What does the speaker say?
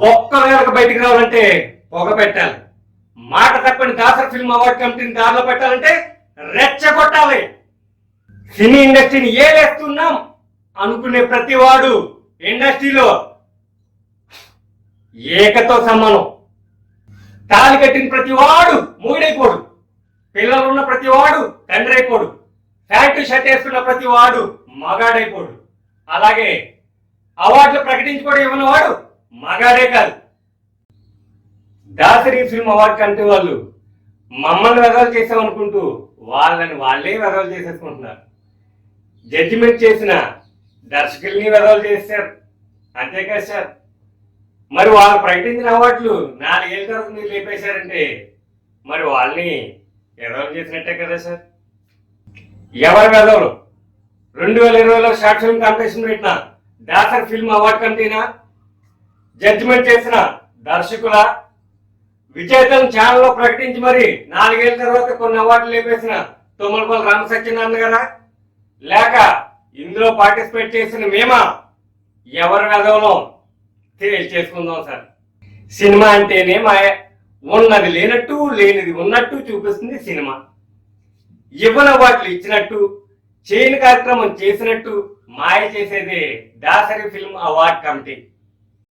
బొక్క వేలకు బయటికి రావాలంటే పొగ పెట్టాలి. మాట తప్పని దాసర్ ఫిల్మ్ అవార్డు కమిటీని దారిలో పెట్టాలంటే రెచ్చగొట్టాలి. సినీ ఇండస్ట్రీని ఏలేస్తున్నాం అనుకునే ప్రతివాడు ఇండస్ట్రీలో ఏకతో సమానం. తాళి కట్టిన ప్రతివాడు మూడైపోడు పిల్లలున్న ప్రతివాడు తండ్రి అయిపోడు ఫ్యాక్టరీ షర్ట్ వేసుకున్న ప్రతివాడు మగాడైపోడు. అలాగే అవార్డులు ప్రకటించుకోవడం ఇవ్వనివాడు మగాడే కాదు. దాసరి ఫిల్మ్ అవార్డు కంటే వాళ్ళు మమ్మల్ని వెదలు చేసామనుకుంటూ వాళ్ళని వాళ్ళే వెదలు చేసేసుకుంటున్నారు. జడ్జిమెంట్ చేసిన దర్శకుల్ని వెదలు చేశారు అంతేకాదు సార్? మరి వాళ్ళు ప్రకటించిన అవార్డులు నాలుగేళ్ళ తర్వాత మీరు లేపేశారంటే మరి వాళ్ళని ఎదవలు చేసినట్టే కదా సార్? ఎవరు వెదవరు? రెండు వేల ఇరవైలో షార్ట్ ఫిల్మ్ కాంపిటీషన్ పెట్టిన దాసర్ ఫిల్మ్ అవార్డు కమిటీనా జడ్జిమెంట్ చేసిన దర్శకుల విజేతను ఛానల్లో ప్రకటించి మరి నాలుగేళ్ళ తర్వాత కొన్ని అవార్డులు లేపేసిన తుమ్మలపల్లి రామసత్యనారాయణ గారా? లేక ఇందులో పార్టిసిపేట్ చేసిన మేమా ఎవరి వెదవలం చేసుకుందాం సార్. సినిమా అంటేనే మాయ. ఉన్నది లేనట్టు లేనిది ఉన్నట్టు చూపిస్తుంది సినిమా. ఇవ్వన వాటిలు ఇచ్చినట్టు చేయని కార్యక్రమం చేసినట్టు మాయ చేసేదే దాసరి ఫిల్మ్ అవార్డ్ కమిటీ.